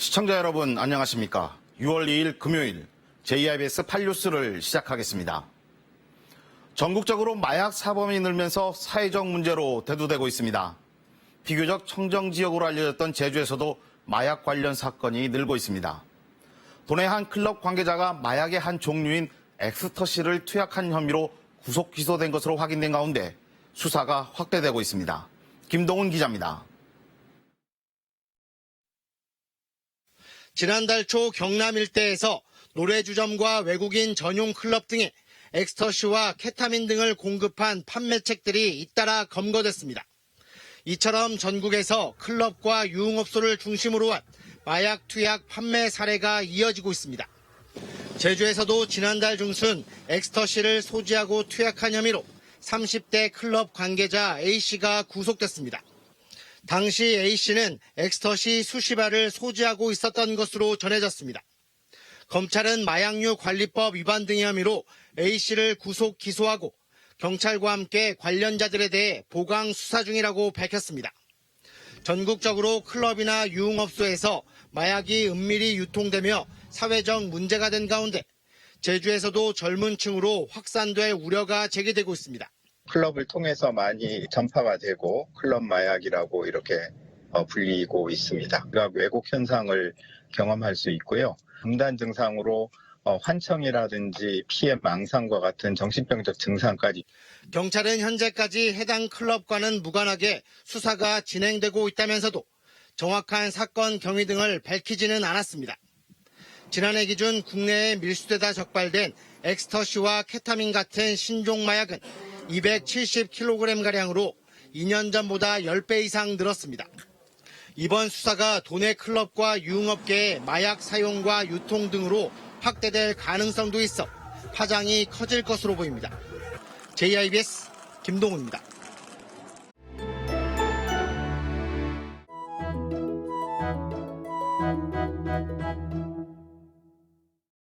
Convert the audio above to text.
시청자 여러분 안녕하십니까? 6월 2일 금요일 JIBS 8뉴스를 시작하겠습니다. 전국적으로 마약 사범이 늘면서 사회적 문제로 대두되고 있습니다. 비교적 청정 지역으로 알려졌던 제주에서도 마약 관련 사건이 늘고 있습니다. 도내 한 클럽 관계자가 마약의 한 종류인 엑스터시를 투약한 혐의로 구속 기소된 것으로 확인된 가운데 수사가 확대되고 있습니다. 김동훈 기자입니다. 지난달 초 경남 일대에서 노래주점과 외국인 전용 클럽 등에 엑스터시와 케타민 등을 공급한 판매책들이 잇따라 검거됐습니다. 이처럼 전국에서 클럽과 유흥업소를 중심으로 한 마약 투약 판매 사례가 이어지고 있습니다. 제주에서도 지난달 중순 엑스터시를 소지하고 투약한 혐의로 30대 클럽 관계자 A씨가 구속됐습니다. 당시 A씨는 엑스터시 수십 알을 소지하고 있었던 것으로 전해졌습니다. 검찰은 마약류 관리법 위반 등의 혐의로 A씨를 구속 기소하고 경찰과 함께 관련자들에 대해 보강 수사 중이라고 밝혔습니다. 전국적으로 클럽이나 유흥업소에서 마약이 은밀히 유통되며 사회적 문제가 된 가운데 제주에서도 젊은 층으로 확산될 우려가 제기되고 있습니다. 클럽을 통해서 많이 전파가 되고 클럽 마약이라고 이렇게 어, 불리고 있습니다. 그러니까 왜곡 현상을 경험할 수 있고요. 금단 증상으로 어, 환청이라든지 피해 망상과 같은 정신병적 증상까지 경찰은 현재까지 해당 클럽과는 무관하게 수사가 진행되고 있다면서도 정확한 사건 경위 등을 밝히지는 않았습니다. 지난해 기준 국내에 밀수되다 적발된 엑스터시와 케타민 같은 신종 마약은 270kg가량으로 2년 전보다 10배 이상 늘었습니다. 이번 수사가 도내 클럽과 유흥업계의 마약 사용과 유통 등으로 확대될 가능성도 있어 파장이 커질 것으로 보입니다. JIBS 김동훈입니다.